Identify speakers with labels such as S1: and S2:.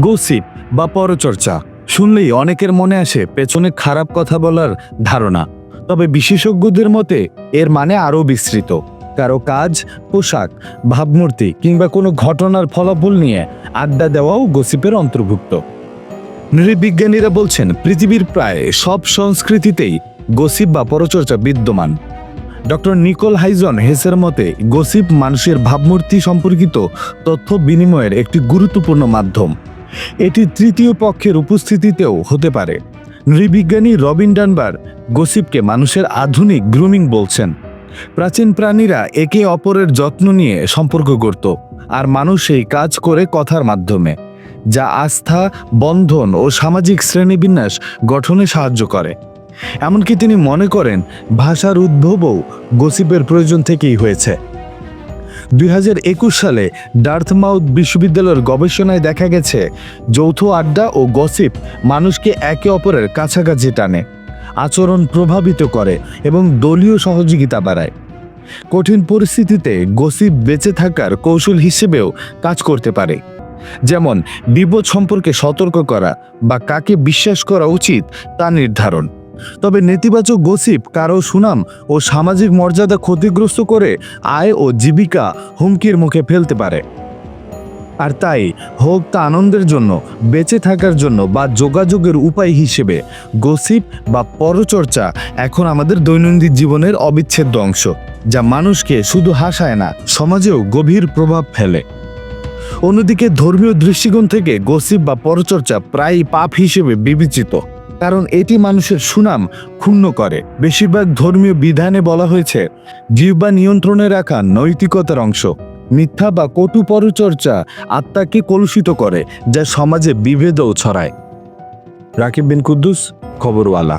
S1: Gossip বা পরচর্চা। শুনলেই অনেকের মনে আসে পেছনে খারাপ কথা বলার ধারণা। তবে বিশেষজ্ঞদের মতে এর মানে আরও বিস্তৃত। কারও কাজ, পোশাক, ভাবমূর্তি কিংবা কোনো ঘটনার ফলাফল নিয়ে আড্ডা দেওয়াও গসিপের অন্তর্ভুক্ত। নৃবিজ্ঞানীরা বলছেন, পৃথিবীর প্রায় সব সংস্কৃতিতেই গসিপ বা পরচর্চা বিদ্যমান। ডক্টর নিকোল হাইজন হেসের মতে, গসিপ মানুষের ভাবমূর্তি সম্পর্কিত তথ্য বিনিময়ের একটি গুরুত্বপূর্ণ মাধ্যম। এটি তৃতীয় পক্ষের উপস্থিতিতেও হতে পারে। নৃবিজ্ঞানী রবিন ডানবার গসিপকে মানুষের আধুনিক গ্রুমিং বলছেন, প্রাচীন প্রাণীরা একে অপরের যত্ন নিয়ে সম্পর্ক গড়ত, আর মানুষ এই কাজ করে কথার মাধ্যমে, যা আস্থা, বন্ধন ও সামাজিক শ্রেণীবিন্যাস গঠনে সাহায্য করে। এমনকি তিনি মনে করেন, ভাষার উদ্ভবও গসিপের প্রয়োজন থেকেই হয়েছে। দুই হাজার একুশ সালে ডার্থমাউথ বিশ্ববিদ্যালয়ের গবেষণায় দেখা গেছে, যৌথ আড্ডা ও গসিপ মানুষকে একে অপরের কাছাকাছি টানে, আচরণ প্রভাবিত করে এবং দলীয় সহযোগিতা বাড়ায়। কঠিন পরিস্থিতিতে গসিপ বেঁচে থাকার কৌশল হিসেবেও কাজ করতে পারে, যেমন বিপদ সম্পর্কে সতর্ক করা বা কাকে বিশ্বাস করা উচিত তা নির্ধারণ। তবে নেতিবাচক গসিপ, কারও সুনাম ও সামাজিক মর্যাদা ক্ষতিগ্রস্ত করে আয় ও জীবিকা হুমকির মুখে ফেলতে পারে। আর তাই হোক তা আনন্দের জন্য, বেঁচে থাকার জন্য বা যোগাযোগের উপায় হিসেবে গসিপ বা পরচর্চা এখন আমাদের দৈনন্দিন জীবনের অবিচ্ছেদ্য অংশ, যা মানুষকে শুধু হাসায় না, সমাজেও গভীর প্রভাব ফেলে। অন্যদিকে ধর্মীয় দৃষ্টিকোণ থেকে গসিপ বা পরচর্চা প্রায়ই পাপ হিসেবে বিবেচিত। কারণ এটি মানুষের সুনাম ক্ষুণ্ণ করে। বেশিরভাগ ধর্মীয় বিধানে বলা হয়েছে জিহ্বা নিয়ন্ত্রণে রাখা নৈতিকতার অংশ। মিথ্যা বা কটু পরচর্চা আত্মাকে কলুষিত করে, যা সমাজে বিভেদও ছড়ায়। রাকিব বিন কুদ্দুস, খবরওয়ালা।